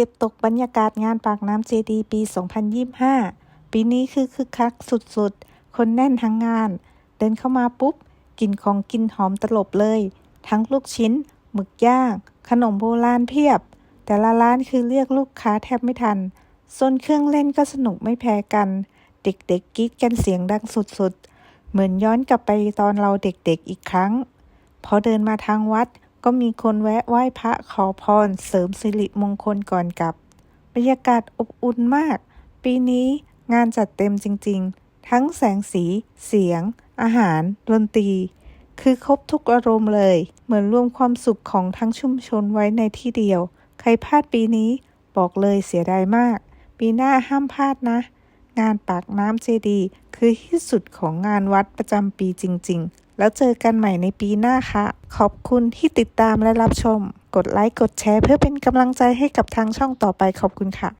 เก็บตกบรรยากาศงานปากน้ำเจดีปี 2025 ปีนี้คือคึกคักสุดๆ คนแน่นทั้งงาน เดินเข้ามาปุ๊บกลิ่นของกินหอมตลบเลย ทั้งลูกชิ้น หมึกย่าง ขนมโบราณเพียบ แต่ละร้านคือเรียกลูกค้าแทบไม่ทันโซนเครื่องเล่นก็สนุกไม่แพ้กัน เด็กๆกรี๊ดกันเสียงดังสุดๆ เหมือนย้อนกลับไปตอนเราเด็กๆอีกครั้ง พอเดินมาทางวัด ก็มีคนแวะไหว้พระขอพรเสริมสิริมงคลก่อนกลับ บรรยากาศอบอุ่นมาก ปีนี้งานจัดเต็มจริง ๆ ทั้งแสงสี เสียง อาหาร ดนตรี คือครบทุกอารมณ์เลย เหมือนรวมความสุขของทั้งชุมชนไว้ในที่เดียว ใครพลาดปีนี้บอกเลยเสียดายมาก ปีหน้าห้ามพลาดนะ งานปากน้ำเจดี คือที่สุดของงานวัดประจำปีจริง ๆ แล้วเจอกันใหม่ในปีหน้าค่ะ ขอบคุณที่ติดตามและรับชม กดไลค์ กดแชร์เพื่อเป็นกำลังใจให้กับทางช่องต่อไปขอบคุณค่ะ